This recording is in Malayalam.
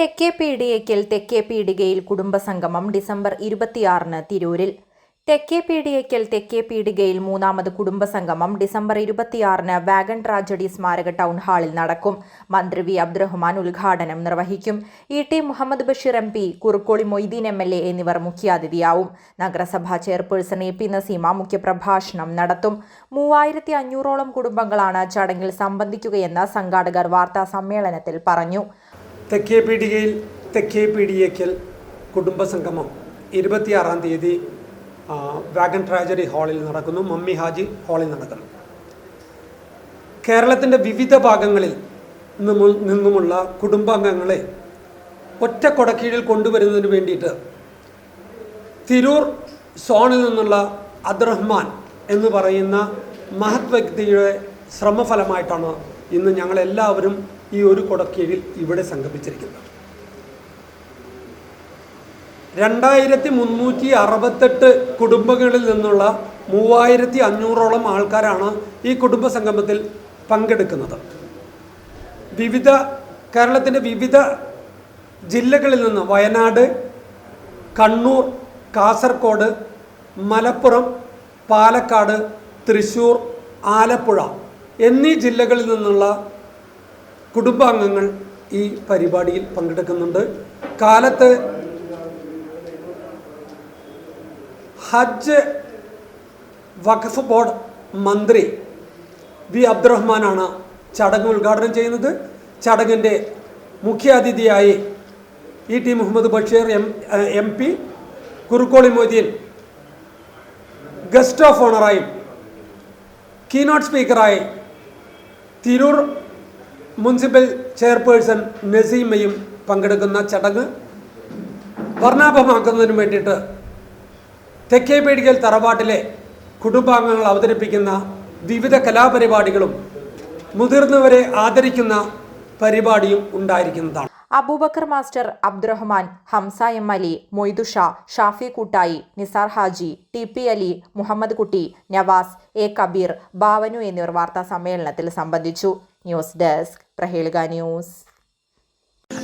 തെക്കേ പീടിയയ്ക്കൽ തെക്കേ പീടികയിൽ കുടുംബസംഗമം ഡിസംബർ ഇരുപത്തിയാറിന് തിരൂരിൽ. തെക്കേ പീടിയയ്ക്കൽ തെക്കേ പീടികയിൽ മൂന്നാമത് കുടുംബസംഗമം ഡിസംബർ ഇരുപത്തിയാറിന് വാഗൺ ട്രാജഡി സ്മാരക ടൗൺ ഹാളിൽ നടക്കും. മന്ത്രി വി. അബ്ദുറഹ്മാൻ ഉദ്ഘാടനം നിർവഹിക്കും. E. T. Muhammad Basheer M. P Kurukkoli Moideen M. L. A എന്നിവർ മുഖ്യാതിഥിയാവും. നഗരസഭാ ചെയർപേഴ്സൺ എ. പി. നസീമ മുഖ്യപ്രഭാഷണം നടത്തും. മൂവായിരത്തി അഞ്ഞൂറോളം കുടുംബങ്ങളാണ് ചടങ്ങിൽ സംബന്ധിക്കുകയെന്ന് സംഘാടകർ വാർത്താ സമ്മേളനത്തിൽ പറഞ്ഞു. തെക്കേ പീടികയിൽ തെക്കേ പീടിയേക്കൽ കുടുംബസംഗമം ഇരുപത്തിയാറാം തീയതി വാഗൺ ട്രാജഡി ഹാളിൽ നടക്കുന്നു മമ്മി ഹാജി ഹാളിൽ നടക്കുന്നു. കേരളത്തിന്റെ വിവിധ ഭാഗങ്ങളിൽ നിന്നു- നിന്നുമുള്ള കുടുംബാംഗങ്ങളെ ഒറ്റ കൊടക്കീഴിൽ കൊണ്ടുവരുന്നതിന് വേണ്ടിയിട്ട് തിരൂർ സോണിൽ നിന്നുള്ള അബ്ദുറഹ്മാൻ എന്ന് പറയുന്ന മഹത് വ്യക്തിയുടെ ശ്രമഫലമായിട്ടാണ് ഇന്ന് ഞങ്ങളെല്ലാവരും ഈ ഒരു കൊടക്കീഴിൽ ഇവിടെ സംഘടിപ്പിച്ചിരിക്കുന്നത്. രണ്ടായിരത്തി മുന്നൂറ്റി അറുപത്തെട്ട് കുടുംബങ്ങളിൽ നിന്നുള്ള മൂവായിരത്തി അഞ്ഞൂറോളം ആൾക്കാരാണ് ഈ കുടുംബ സംഗമത്തിൽ പങ്കെടുക്കുന്നത്. വിവിധ കേരളത്തിന്റെ വിവിധ ജില്ലകളിൽ നിന്ന് വയനാട് കണ്ണൂർ കാസർഗോഡ് മലപ്പുറം പാലക്കാട് തൃശ്ശൂർ ആലപ്പുഴ എന്നീ ജില്ലകളിൽ നിന്നുള്ള കുടുംബാംഗങ്ങൾ ഈ പരിപാടിയിൽ പങ്കെടുക്കുന്നുണ്ട്. കാലത്ത് ഹജ്ജ് വഖഫ് ബോർഡ് മന്ത്രി വി അബ്ദുറഹ്മാനാണ് ചടങ്ങ് ഉദ്ഘാടനം ചെയ്യുന്നത്. ചടങ്ങിന്റെ മുഖ്യാതിഥിയായി E T Muhammad Basheer M M P Kurukkoli Moideen guest of ഓണറായും keynote സ്പീക്കറായി തിരൂർ മുനിസിപ്പൽ ചെയർപേഴ്സൺ നസീമയും പങ്കെടുക്കുന്ന ചടങ്ങ് വർണാഭമാക്കുന്നതിന് വേണ്ടിയിട്ട് തെക്കേപേടികൽ തറവാട്ടിലെ കുടുംബാംഗങ്ങൾ അവതരിപ്പിക്കുന്ന വിവിധ കലാപരിപാടികളും മുതിർന്നവരെ ആദരിക്കുന്ന പരിപാടിയും ഉണ്ടായിരിക്കുന്നതാണ്. Abubakar master Abdurahman Hamza M Ali Moidusha Shafi Koottayi Nisar Haji T P Ali Muhammad Kutty Navas A Kabeer ബാവനു എന്നിവർ വാർത്താ സമ്മേളനത്തിൽ സംബന്ധിച്ചു. News desk Prahelika news.